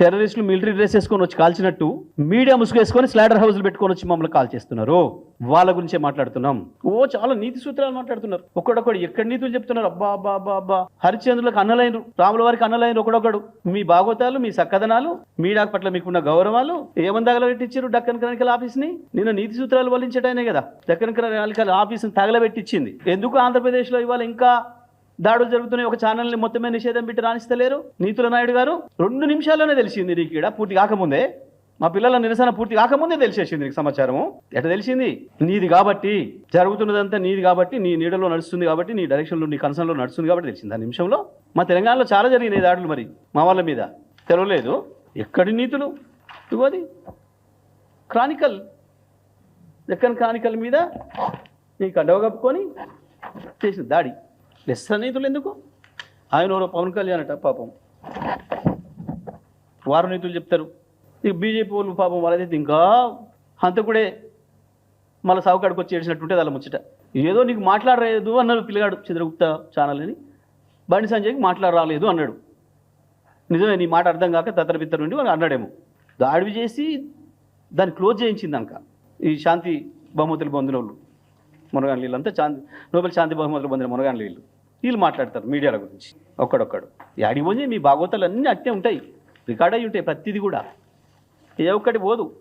టెర్రరిస్టులు military dress వేసుకొని వచ్చి కాల్చినట్టు మీడియా ముసుగేసుకొని స్లాడర్ హౌస్లు పెట్టుకొని వచ్చి మమ్మల్ని కాల్ చేస్తున్నారు. వాళ్ళ గురించే మాట్లాడుతున్నాం. ఓ చాలా నీతి సూత్రాలు మాట్లాడుతున్నారు. ఒకడొకడు ఎక్కడ నీతులు చెప్తున్నారు? అబ్బా అబ్బా అబ్బా అబ్బా. హరిచంద్రులకు అన్నలైనరు రాముల వారికి అన్నలైనరు ఒకడొకడు. మీ భాగవతాలు మీ సక్కదనాలు మీడియా పట్ల మీకున్న గౌరవాలు ఏమని తగలబెట్టించారు డక్కన్ క్రానికల్ ఆఫీస్ని? నిన్న నీతి సూత్రాలు వల్లించడానే కదా. డక్కన్ క్రానికల్ ఆఫీస్ని తగలబెట్టించింది ఎందుకు ఆంధ్రప్రదేశ్లో ఇవాళ ఇంకా దాడులు జరుగుతున్నాయి. ఒక ఛానల్ని మొత్తమే నిషేధం పెట్టి రాణిస్తలేరు. నీతుల నాయుడు గారు రెండు నిమిషాల్లోనే తెలిసింది నీకు ఈడ. పూర్తి కాకముందే. మా పిల్లల నిరసన పూర్తి కాకముందే తెలిసేసింది నీకు సమాచారము. ఎట తెలిసింది? నీది కాబట్టి జరుగుతున్నదంతా నీది కాబట్టి నీ నీడలో నడుస్తుంది కాబట్టి నీ డైరెక్షన్లో నీ కన్సర్న్లో నడుస్తుంది కాబట్టి తెలిసింది. ఆ నిమిషంలో మా తెలంగాణలో చాలా జరిగినాయి దాడులు మరి మా వాళ్ళ మీద. తెలవలేదు. ఎక్కడి నీతులు? ఇగోది క్రానికల్. దక్కన్ క్రానికల్ మీద నీ కండవ కప్పుకొని చేసిన దాడి. లెస్ నీతులు ఎందుకు ఆయన ఎవరో పవన్ కళ్యాణ్ అట పాపం. వారు నీతులు చెప్తారు. ఇక బీజేపీ వాళ్ళు పాపం వాళ్ళైతే ఇంకా హంతకుడే మళ్ళీ సావుకాడికి వచ్చి చేసినట్టుంటే అలా ముచ్చట. ఏదో నీకు మాట్లాడలేదు అన్నాడు పిల్లగాడు చంద్రగుప్త ఛానల్ అని బండి సంజయ్కి మాట్లాడరాలేదు అన్నాడు. నిజమే నీ మాట అర్థం కాక తత్తర బిత్తర నుండి వాళ్ళు అన్నాడేమో. దాడి చేసి దాన్ని క్లోజ్ చేయించింది అంక ఈ శాంతి బహుమతులు పొందిన వాళ్ళు. మునగాని వీళ్ళంతా శాంతి నోబెల్ శాంతి బహుమతులు పొందిన మునగాన్ వీళ్ళు వీళ్ళు మాట్లాడతారు మీడియాల గురించి. ఒక్కడొక్కడు. యాడిపోయి మీ భాగవతాలు అన్నీ అట్టే ఉంటాయి. రికార్డ్ అయి ఉంటాయి ప్రతిదీ కూడా. ఏ ఒక్కటి పోదు.